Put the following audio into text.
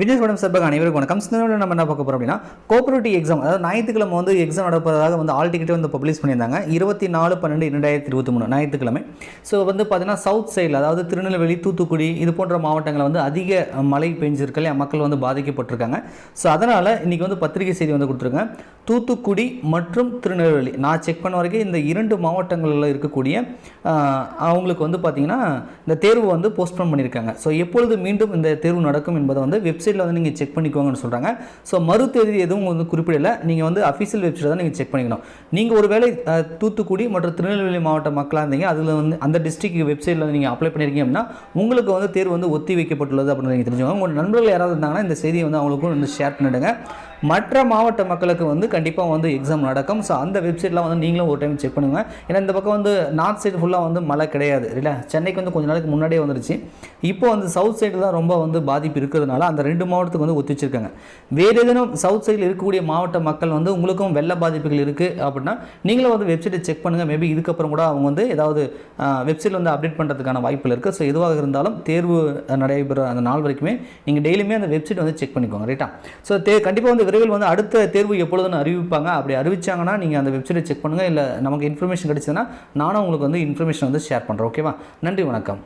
Vijay madam சார்பாக அனைவருக்கும் வணக்கம். நம்ம என்ன பார்க்க போகிறோம் அப்படின்னா கோஆபரேட்டிவ் எக்ஸாம் அதாவது ஞாயிற்றுக்கிழமை வந்து எக்ஸாம் நடப்பதாக வந்து ஆல் டிக்கெட்டே வந்து பப்ளிஷ் பண்ணியிருந்தாங்க. இருபத்தி நாலு பன்னெண்டு இரண்டாயிரத்தி இருபத்தி மூணு ஞாயிற்றுக்கிழமை. ஸோ வந்து பார்த்தீங்கன்னா சவுத் சைடில் அதாவது திருநெல்வேலி தூத்துக்குடி இது போன்ற மாவட்டங்களில் வந்து அதிக மழை பெஞ்சிருக்கு இல்லையா மக்கள் வந்து பாதிக்கப்பட்டிருக்காங்க. ஸோ அதனால் இன்றைக்கி வந்து பத்திரிகை செய்தி வந்து கொடுத்துருக்கேன் தூத்துக்குடி மற்றும் திருநெல்வேலி நான் செக் பண்ண வரைக்கும் இந்த இரண்டு மாவட்டங்களில் இருக்கக்கூடிய அவங்களுக்கு வந்து பார்த்திங்கன்னா இந்த தேர்வு வந்து போஸ்ட்போன் பண்ணியிருக்காங்க. ஸோ எப்பொழுது மீண்டும் இந்த தேர்வு நடக்கும் என்பதை வந்து வெப்சைட்டில் வந்து நீங்கள் செக் பண்ணிக்கோங்கன்னு சொல்கிறாங்க ஸோ மறு தேதி எதுவும் வந்து குறிப்பிடலை. நீங்கள் வந்து அஃபிஷியல் வெப்சைட்டை தான் நீங்கள் செக் பண்ணிக்கணும். நீங்கள் ஒரு வேலை தூத்துக்குடி மற்றும் திருநெல்வேலி மாவட்ட மக்களாக இருந்தீங்க. அதில் வந்து அந்த டிஸ்ட்ரிக்ட் வெப்சைட்டில் நீங்கள் அப்ளை பண்ணியிருக்கீங்க அப்படின்னா உங்களுக்கு வந்து தேர்வு வந்து ஒத்தி வைக்கப்பட்டுள்ளது அப்படின்னு நீங்கள் தெரிஞ்சுக்கோங்க. உங்கள் நண்பர்கள் யாராவது இருந்தாங்கன்னா இந்த செய்தியை வந்து அவங்களுக்கும் வந்து ஷேர் பண்ணிவிடுங்க மற்ற மாவட்ட மக்களுக்கு வந்து கண்டிப்பாக வந்து எக்ஸாம் நடக்கும். ஸோ அந்த வெப்சைட்லாம் வந்து நீங்களும் ஒரு டைம் செக் பண்ணுங்க. ஏன்னா இந்த பக்கம் வந்து நார்த் சைடு ஃபுல்லாக வந்து மழை கிடையாது. இல்லை சென்னைக்கு வந்து கொஞ்ச நாளைக்கு முன்னாடியே வந்துருச்சு. இப்போ வந்து சவுத் சைடு தான் ரொம்ப வந்து பாதிப்பு இருக்கிறதுனால அந்த ரெண்டு மாவட்டத்துக்கு வந்து ஒத்திச்சிருக்காங்க. வேறு ஏதேனும் சவுத் சைடில் இருக்கக்கூடிய மாவட்ட மக்கள் வந்து உங்களுக்கும் வெள்ள பாதிப்புகள் இருக்குது அப்படின்னா நீங்களும் வந்து வெப்சைட்டை செக் பண்ணுங்கள் மேபி இதுக்கப்புறம் கூட அவங்க வந்து ஏதாவது வெப்சைட்டில் வந்து அப்டேட் பண்ணுறதுக்கான வாய்ப்புகள் இருக்குது ஸோ எதுவாக இருந்தாலும் தேர்வு நடைபெற அந்த நாள் வரைக்குமே நீங்கள் டெய்லியுமே அந்த வெப்சைட் வந்து செக் பண்ணிக்கோங்க. ரைட்டா ஸோ தே கண்டிப்பாக வந்து விரைவில் வந்து அடுத்த தேர்வு எப்பொழுதுன்னு அறிவிப்பாங்க. அப்படி அறிவிச்சாங்கன்னா நீங்கள் அந்த வெப்சைட்டை செக் பண்ணுங்கள் இல்லை நமக்கு இன்ஃபர்மேஷன் கிடைச்சதுன்னா நானும் உங்களுக்கு வந்து இன்ஃபர்மேஷன் வந்து ஷேர் பண்ணுறேன் ஓகேவா நன்றி வணக்கம்.